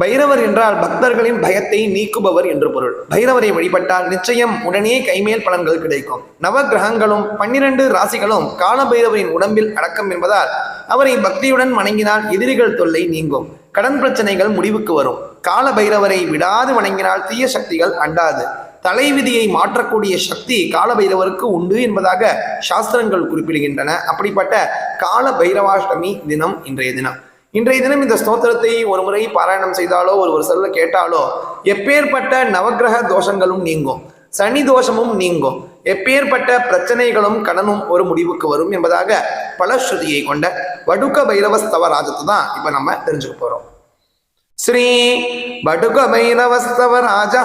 பைரவர் என்றால் பக்தர்களின் பயத்தை நீக்குபவர் என்று பொருள். பைரவரை வழிபட்டால் நிச்சயம் உடனே கைமேல் பலன்கள் கிடைக்கும். நவ கிரகங்களும் பன்னிரண்டு ராசிகளும் கால பைரவரின் உடம்பில் அடக்கம் என்பதால் அவரை பக்தியுடன் வணங்கினால் எதிரிகள் தொல்லை நீங்கும். கடன் பிரச்சனைகள் முடிவுக்கு வரும். கால பைரவரை விடாது வணங்கினால் தீய சக்திகள் அண்டாது. தலைவிதியை மாற்றக்கூடிய சக்தி கால பைரவருக்கு உண்டு என்பதாக சாஸ்திரங்கள் குறிப்பிடுகின்றன. அப்படிப்பட்ட கால பைரவாஷ்டமி தினம் இன்றைய தினம். இன்றைய தினம் இந்த ஸ்தோத்திரத்தை ஒரு முறை பாராயணம் செய்தாலோ ஒரு ஒரு சொல்ல கேட்டாலோ எப்பேற்பட்ட நவக்கிரக தோஷங்களும் நீங்கும். சனி தோஷமும் நீங்கும். எப்பேற்பட்ட பிரச்சனைகளும் கடனும் ஒரு முடிவுக்கு வரும் என்பதாக பலஸ்ருதியை கொண்ட வடுக்க பைரவ ஸ்தவராஜத்தை தான் இப்போ நம்ம தெரிஞ்சுக்க போறோம். ஸ்ரீ வடுக பைரவஸ்தவ ராஜா.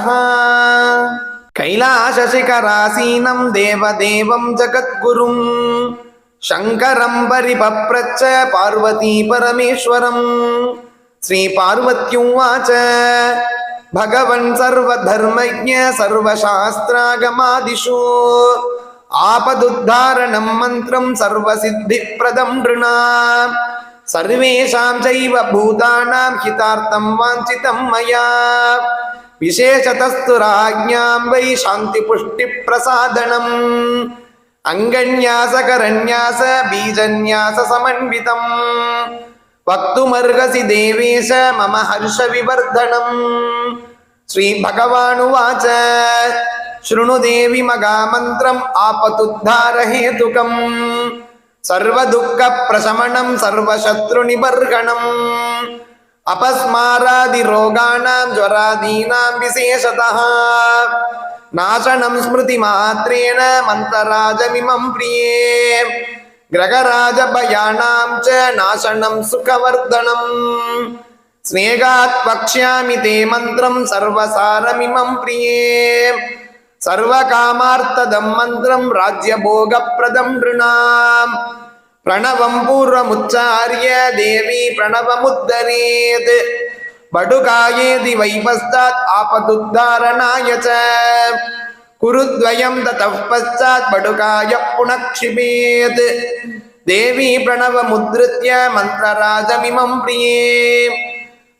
கைலாசசிகராசீனம் தேவதேவம் ஜகத்குரும். சங்கரம் பரிபப்ரச்ச பார்வதி பரமேஸ்வரம் ஸ்ரீ பார்வத்யுவாச்ச பகவன் சர்வதர்மஜ சர்வசாஸ்திராகமாதிஷு ஆபதுத்தாரணம் மந்திரம் சர்வசித்திப்பிரதம் நிருணா சர்வேஷாம் சைவ பூதானாம் ஹிதார்த்தம் வாஞ்சிதம் மயா விசேஷதஸ்து ராஜ்யாம் வை சாந்தி புஷ்டி பிரசாதனம் राज्ञां वै शान्तिपुष्टिप्रसादनम् अङ्गन्यासकरन्यास बीजन्याससमन्वितम् वक्तुमर्हसि देवेश मम हर्षविवर्धनम् श्रीभगवानुवाच शृणु देवि मगामन्त्रम् आपतुद्धारहेतुकम् सर्वदुःखप्रशमनं सर्वशत्रुनिबर्हणम् अपस्मारादिरोगाणां ज्वरादीनां विशेषतः नाशनं स्मृतिमात्रेण मन्तराजमिमं प्रिये ग्रहराजभयानां च नाशनं सुखवर्धनम् स्नेहात् वक्ष्यामि ते मन्त्रं सर्वसारमिमं प्रिये सर्वकामार्थदं मन्त्रं राज्यभोगप्रदं नृणाम् प्रणवं पूर्वमुच्चार्य देवी प्रणवमुद्धरेत् படுகாயேதி வைபஸ்தாத் ஆபதுத்தாரணாய குருத்வயம் ததः பச்சாத் படுகாய புனக்ஷிபேத் தேவி பிரணவமுத்ருத்ய மந்திரராஜமிமம் பிரியே.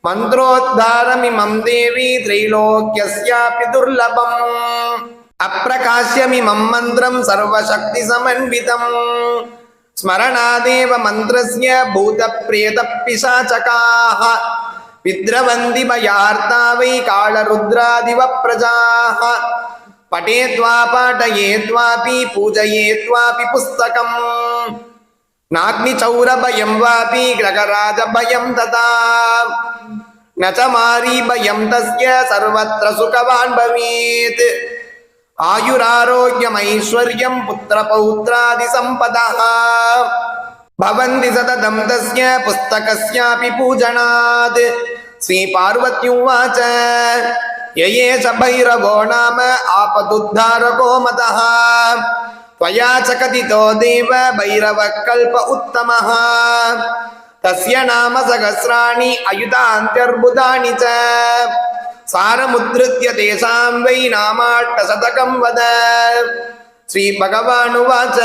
மந்திரோத்தாரமிமம் தேவி திரைலோக்கியஸ்யாபி துர்லபம். அப்பிரகாசியமிமம் மந்திரம் சர்வசக்தி சமன்விதம். ஸ்மரணாதேவ மந்திரஸ்ய பூத பிரேத பிசாச்சகாக विद्रवन्ति भयार्ता वै कालरुद्रादिव प्रजाः पठेद्वा पाठयेद्वापि पूजयेद्वापि पुस्तकम् नाग्निचौरभयं वापि ग्रहराजभयं तथा न च मारीभयं तस्य सर्वत्र सुखवान् भवेत् आयुरारोग्यमैश्वर्यं पुत्रपौत्रादिसम्पदः भवन्ति सततं तस्य पुस्तकस्यापि पूजनात् श्रीपार्वत्युवाच य एष भैरवो नाम आपदुद्धारको मतः त्वया च कथितो देव भैरवः कल्प उत्तमः तस्य नाम सहस्राणि अयुतान्त्यर्बुदानि च सारमुद्धृत्य तेषां वै नामाट्टशतकं वद श्रीभगवानुवाच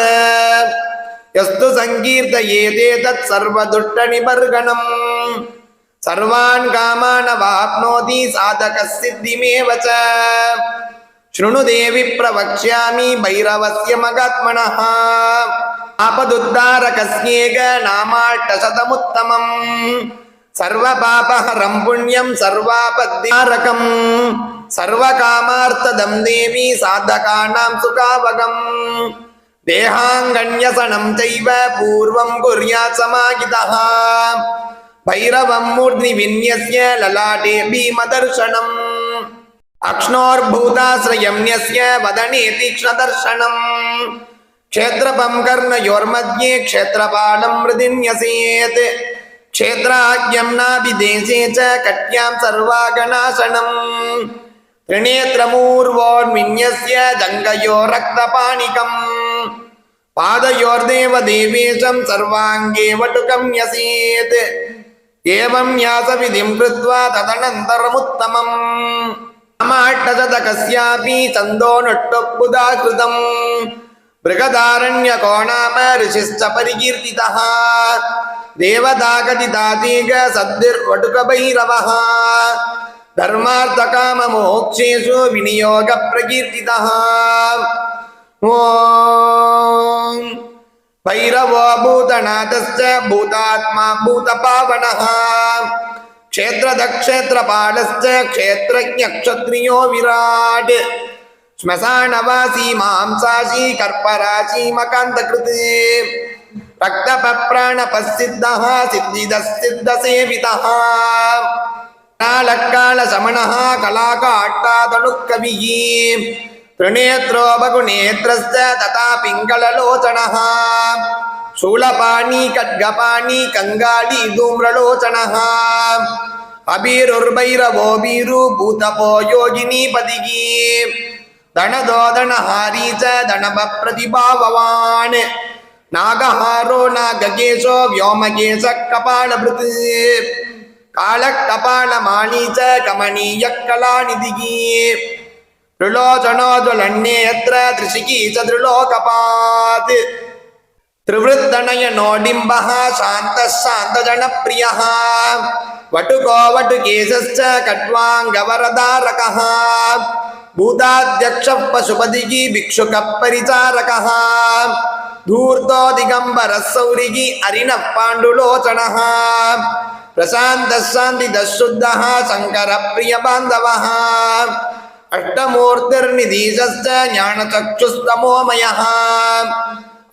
यस्तु सङ्कीर्तयेते तत् सर्वदुष्टनिबर्गणम् सर्वान् कामान् वाप्नोति साधकः सिद्धिमेव च शृणु देवि प्रवक्ष्यामि भैरवस्य मगात्मनः आपदुद्धारकस्येक नामाट्टशतमुत्तमम् सर्वपापहरं पुण्यं सर्वापद्धारकम् सर्वकामार्थदं देवी साधकानां सुखावगम् देहाङ्गन्यसनं चैव पूर्वं कुर्यात् समाहितः भैरवं मूर्ध्नि विन्यस्य ललाटे भीमदर्शनम् अक्ष्णोर्भूताश्रयं न्यस्य वदने तीक्ष्णदर्शनम् क्षेत्रपं कर्णयोर्मध्ये क्षेत्रपालं हृदि न्यसेत् क्षेत्राज्ञं नाभिदेशे च कट्यां सर्वागणाशनम् त्रिनेत्रमूर्वोन्मिन्यस्य जङ्गयो रक्तपाणिकम् पादयोर्देव देवेशं सर्वाङ्गे वटुकं न्यसेत् ఏం యాసవిధిం కృత్వా తదనంతరముత్తమం అమాట్టశతకస్యాపి చందోనొట్టొప్పుదాకృతం బృహదారణ్యకో నామ ఋషిశ్చ పరికీర్తిత దేవతాకటితాతీక సద్దిర్వటుకభైరవः ధర్మార్థకామమోక్షేషు వినియోగ ప్రకీర్తిత ఓ भैरवो भूतनाथश्च भूतात्मा भूतपावनः क्षेत्रदक्षेत्रपालश्च क्षेत्रज्ञक्षत्रियो विराट् श्मशानवासी मांसाशी कर्पराशी मकान्तकृते रक्तपप्राणपसिद्धः सिद्धिदः త్రినేత్రో బగునేత్రశ్చ తథా పింగళలోచన శూలపాణి ఖడ్గపాణి కంగాళి ధూమ్రలోచన అబీరుర్భైరవో బీరు భూతపో యోగిని పదిగి ధనదో ధనహారీ చ ధనభ ప్రతిభావాన్ నాగహారో నాగకేశో వ్యోమకేశ కపాలభృత్ కాళ కపాలమాణి చ కమనీయ కళానిధి ज्वलन्नेऽत्र त्रिशिकी च त्रिलोकपात् त्रिवृत्तनयनोडिम्बः शान्तः शान्तजनप्रियः वटुको वटुकेशश्च कट्वाङ्गवरदारकः भूताध्यक्षः पशुपतिः भिक्षुकः परिचारकः धूर्तो दिगम्बरः सौरिः अरिणः पाण्डुलोचनः प्रशान्तः शान्तिदः शुद्धः शङ्करप्रियबान्धवः अष्टमूर्तिर्निधीशश्च ज्ञानचक्षुस्तमोमयः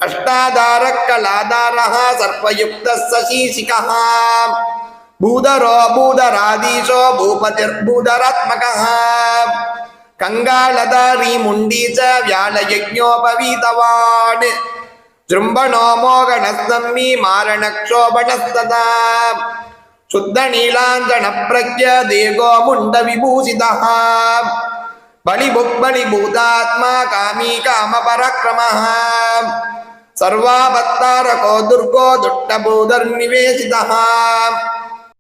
अष्टाधारः कलाधारः सर्पयुक्तः सशीशिकः भूधरो भूधराधीशो भूपतिर्भूधरात्मकः कङ्गालधारी मुण्डी च व्यालयज्ञोपवीतवान् जृम्भणो मोगणस्तम्मी मारणक्षोभणस्तदा शुद्धनीलाञ्जनप्रज्ञ देगो मुण्डविभूषितः बलिभुक्बलिभूतात्मा कामी काम कामपराक्रमः सर्वावत्तारको दुर्गो दुष्टबोधर्निवेशितः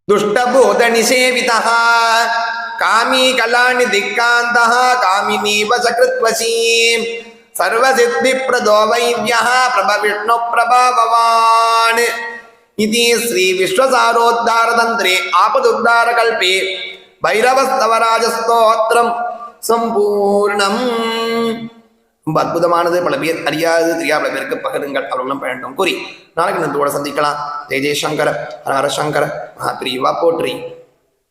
दुष्टबोधनिषेवितः कामी कलानि दिक्कान्तः कामिनीव सकृत्वशी सर्वसिद्धिप्रदो वैद्यः प्रभविष्णुप्रभाभवान् इति श्रीविश्वसारोद्धारतन्त्रे आपदुद्धारकल्पे भैरवस्तवराजस्तोत्रम्। சம்பூர்ணம். ரொம்ப அற்புதமானது பல பேர் அறியாது தெரியா பல பேருக்கு பகிருங்கள் அவர்களும் பயணம் கூறி. நாளைக்கு நந்தோட சந்திக்கலாம். ஜெய ஜெய்சங்கர ஹரஹர சங்கர மகாபிரிவா போற்றி.